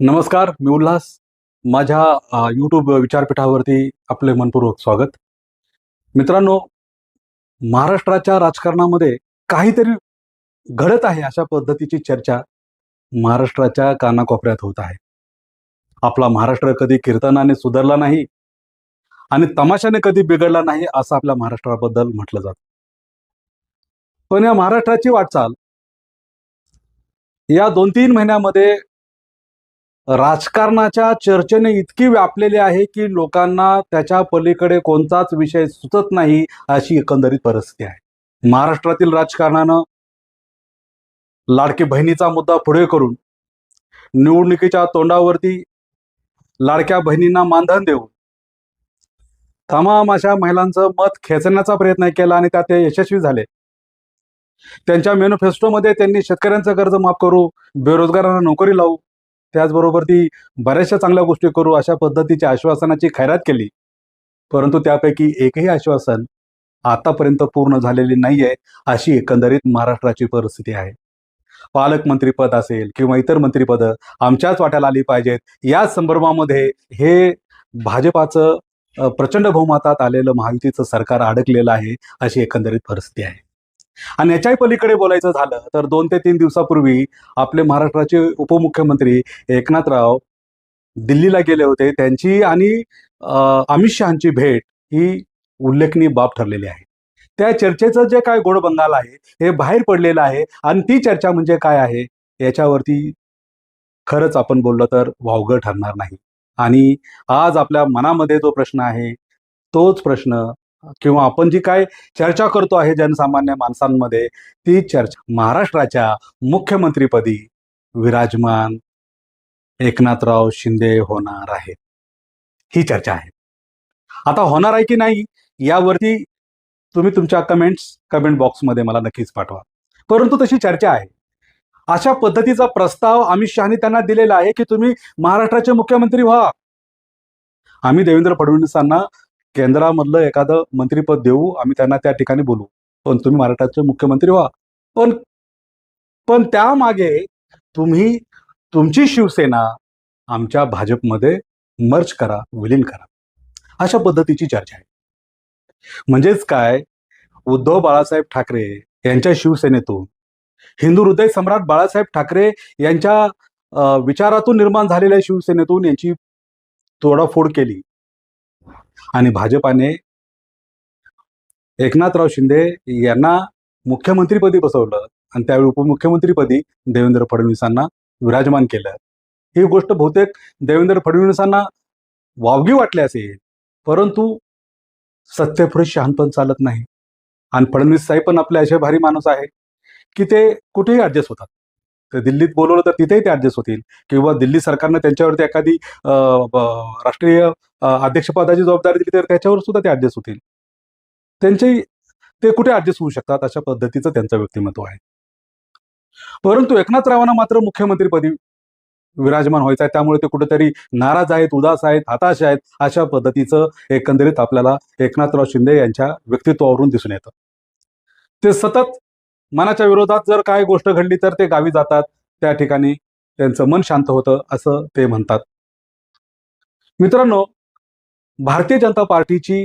नमस्कार मी उल्हास. माझ्या यूट्यूब विचारपीठावरती आपले मनपूर्वक स्वागत. मित्रांनो महाराष्ट्राच्या राजकारणामध्ये काहीतरी घडत आहे अशा पद्धतीची चर्चा महाराष्ट्राच्या कानाकोपऱ्यात होत आहे. आपला महाराष्ट्र कधी कीर्तनाने सुधारला नाही आणि तमाशाने कधी बिघडला नाही असं आपल्या महाराष्ट्राबद्दल म्हटलं जात. पण या महाराष्ट्राची वाटचाल या दोन तीन महिन्यामध्ये राजकारणाच्या चर्चेने इतकी व्यापलेली आहे की लोकांना त्याच्या पलीकडे कोणताच विषय सुचत नाही अशी एकंदरीत परिस्थिती आहे. महाराष्ट्रातील राजकारणानं लाडकी बहिणीचा मुद्दा पुढे करून निवडणुकीच्या तोंडावरती लाडक्या बहिणींना मानधन देऊन तमाम अशा महिलांचं मत खेचण्याचा प्रयत्न केला आणि त्यात ते यशस्वी झाले. त्यांच्या मॅनिफेस्टोमध्ये त्यांनी शेतकऱ्यांचं कर्ज माफ करू बेरोजगारांना नोकरी लावू त्याचबरोबर ती बऱ्याचशा चांगल्या गोष्टी करू अशा पद्धतीच्या आश्वासनाची खैरात केली. परंतु त्यापैकी एकही आश्वासन आतापर्यंत पूर्ण झालेली नाहीये अशी एकंदरीत महाराष्ट्राची परिस्थिती आहे. पालकमंत्रीपद असेल किंवा इतर मंत्रीपद आमच्याच वाट्याला आली पाहिजेत या संदर्भामध्ये हे भाजपाचं प्रचंड बहुमतात आलेलं महायुतीचं सरकार अडकलेलं आहे अशी एकंदरीत परिस्थिती आहे. आणि याच्याही पलीकडे बोलायचं झालं तर दोन ते तीन दिवसापूर्वी आपले महाराष्ट्राचे उपमुख्यमंत्री एकनाथराव दिल्लीला गेले होते. त्यांची आणि अमित शहाची भेट ही उल्लेखनीय बाब ठरलेली आहे. त्या चर्चेचं जे काय गोडबंगाल आहे हे बाहेर पडलेलं आहे आणि ती चर्चा म्हणजे काय आहे याच्यावरती खरंच आपण बोललो तर वावगं ठरणार नाही. आणि आज आपल्या मनामध्ये जो प्रश्न आहे तोच प्रश्न किंवा आपण जी काय चर्चा करतो आहे जनसामान्य माणसांमध्ये ती चर्चा महाराष्ट्राच्या मुख्यमंत्रीपदी विराजमान एकनाथराव शिंदे होणार आहेत. ही चर्चा आहे. आता होणार आहे की नाही यावरती तुम्ही तुमच्या कमेंट्स कमेंट बॉक्समध्ये मला नक्कीच पाठवा. परंतु तशी चर्चा आहे. अशा पद्धतीचा प्रस्ताव अमित शहानी त्यांना दिलेला आहे की तुम्ही महाराष्ट्राचे मुख्यमंत्री व्हा. आम्ही देवेंद्र फडणवीसांना केंद्रामधलं एखादं मंत्रीपद देऊ आम्ही त्यांना त्या ठिकाणी बोलू. पण तुम्ही महाराष्ट्राचे मुख्यमंत्री व्हा. पण पण त्यामागे तुम्ही तुमची शिवसेना आमच्या भाजपमध्ये मर्ज करा विलीन करा. अशा पद्धतीची चर्चा आहे. म्हणजेच काय? उद्धव बाळासाहेब ठाकरे यांच्या शिवसेनेतून हिंदू हृदय सम्राट बाळासाहेब ठाकरे यांच्या विचारातून निर्माण झालेल्या शिवसेनेतून यांची तोडाफोड केली. आणि भाजपाने एकनाथराव शिंदे यांना मुख्यमंत्रीपदी बसवलं आणि त्यावेळी उपमुख्यमंत्रीपदी देवेंद्र फडणवीसांना विराजमान केलं. ही गोष्ट बहुतेक देवेंद्र फडणवीसांना वावगी वाटली असेल परंतु सत्तेपुढे शहाणपण चालत नाही. आणि फडणवीस साहेब पण आपले असे भारी माणूस आहे की ते कुठेही ॲडजस्ट होतात. दिल्लीत बोलवलं तर तिथेही ते ऍडजस्ट होतील. किंवा दिल्ली सरकारनं त्यांच्यावरती एखादी अं, राष्ट्रीय अध्यक्षपदाची जबाबदारी दिली तर त्याच्यावर सुद्धा ते ऍडजस्ट होतील. त्यांचे ते कुठे ऍडजस्ट होऊ शकतात अशा पद्धतीचं त्यांचं व्यक्तिमत्व आहे. परंतु एकनाथरावांना मात्र मुख्यमंत्रीपदी विराजमान व्हायचं आहे. त्यामुळे ते कुठेतरी नाराज आहेत उदास आहेत हताश आहेत अशा पद्धतीचं एकंदरीत आपल्याला एकनाथराव शिंदे यांच्या व्यक्तित्वावरून दिसून येतं. ते सतत मनाच्या विरोधात जर काय गोष्ट घडली तर ते गावी जातात. त्या ठिकाणी त्यांचं मन शांत होतं असं ते म्हणतात. मित्रांनो भारतीय जनता पार्टीची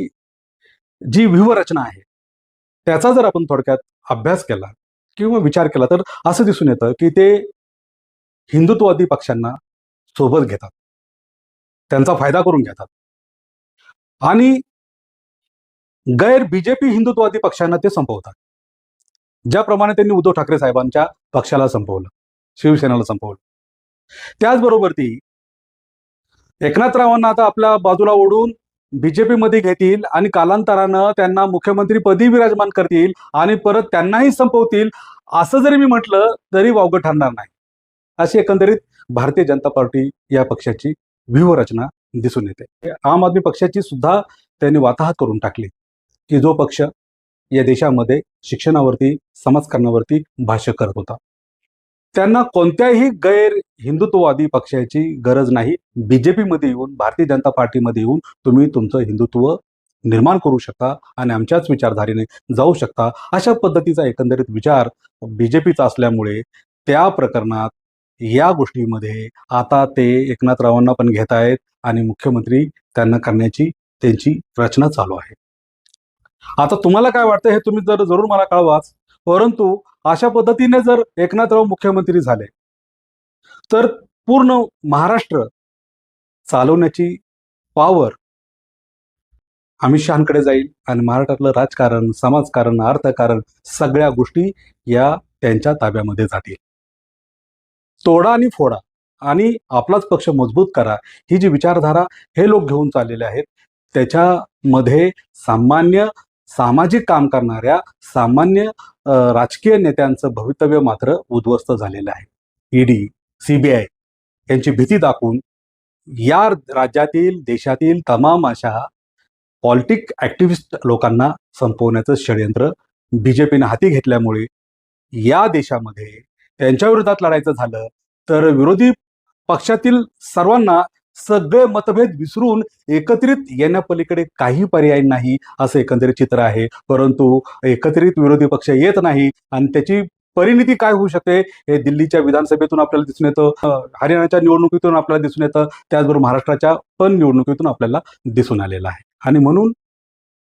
जी व्यूहरचना आहे त्याचा जर आपण थोडक्यात अभ्यास केला किंवा विचार केला तर असं दिसून येतं की ते हिंदुत्ववादी पक्षांना सोबत घेतात. त्यांचा फायदा करून घेतात. आणि गैर बीजेपी हिंदुत्ववादी पक्षांना ते संपवतात. ज्याप्रमाणे त्यांनी उद्धव ठाकरे साहेबांच्या पक्षाला संपवलं शिवसेनेला संपवलं. त्याचबरोबर ती एकनाथरावांना आता आपल्या बाजूला ओढून बीजेपी मध्ये घेतील आणि कालांतरानं त्यांना मुख्यमंत्री पदी विराजमान करतील आणि परत त्यांनाही संपवतील असं जरी मी म्हटलं तरी वावगं ठरणार नाही. अशी एकंदरीत भारतीय जनता पार्टी या पक्षाची व्यूहरचना दिसून येते. आम आदमी पक्षाची सुद्धा त्यांनी वाताहत करून टाकली की जो पक्ष या देशामध्ये शिक्षणावरती समाजकारणावरती भाष्य करत होता. त्यांना कोणत्याही गैर हिंदुत्ववादी पक्षाची गरज नाही. बीजेपीमध्ये येऊन भारतीय जनता पार्टीमध्ये येऊन तुम्ही तुमचं हिंदुत्व निर्माण करू शकता आणि आमच्याच विचारधारेने जाऊ शकता अशा पद्धतीचा एकंदरीत विचार बीजेपीचा असल्यामुळे त्या प्रकरणात या गोष्टीमध्ये आता ते एकनाथरावांना पण घेत आहेत आणि मुख्यमंत्री त्यांना करण्याची त्यांची रचना चालू आहे. आता तुम्हाला काय वाटतं हे तुम्ही जर जरूर मला कळवाच. परंतु अशा पद्धतीने जर एकनाथराव मुख्यमंत्री झाले तर पूर्ण महाराष्ट्र चालवण्याची पॉवर अमित शहाकडे जाईल आणि महाराष्ट्रातलं राजकारण समाजकारण अर्थकारण सगळ्या गोष्टी या त्यांच्या ताब्यामध्ये जातील. तोडा आणि फोडा आणि आपलाच पक्ष मजबूत करा ही जी विचारधारा हे लोक घेऊन चाललेले आहेत त्याच्यामध्ये सामान्य सामाजिक काम करणाऱ्या सामान्य राजकीय नेत्यांचं भवितव्य मात्र उद्ध्वस्त झालेलं आहे. ईडी सीबीआय यांची भीती दाखवून या राज्यातील देशातील तमाम अशा पॉलिटिक ॲक्टिव्हिस्ट लोकांना संपवण्याचं षडयंत्र बी जे हाती घेतल्यामुळे या देशामध्ये त्यांच्या विरोधात लढायचं झालं तर विरोधी पक्षातील सर्वांना सगळे मतभेद विसरून एकत्रित येण्यापलीकडे काही पर्याय नाही असं एकंदरीत चित्र आहे. परंतु एकत्रित विरोधी पक्ष येत नाही आणि त्याची परिणिती काय होऊ शकते हे दिल्लीच्या विधानसभेतून आपल्याला दिसून येतं. हरियाणाच्या निवडणुकीतून आपल्याला दिसून येतं. त्याचबरोबर महाराष्ट्राच्या पण निवडणुकीतून आपल्याला दिसून आलेलं आहे. आणि म्हणून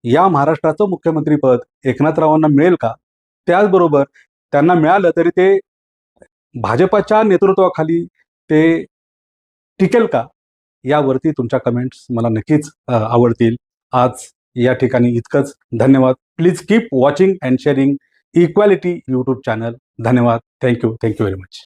या महाराष्ट्राचं मुख्यमंत्रीपद एकनाथरावांना मिळेल का? त्याचबरोबर त्यांना मिळालं तरी ते भाजपाच्या नेतृत्वाखाली ते टिकेल का? यावरती तुमच्या कमेंट्स मला नक्कीच आवडतील. आज या ठिकाणी इतकंच. धन्यवाद. Please keep watching and sharing equality YouTube channel धन्यवाद. Thank you thank you very much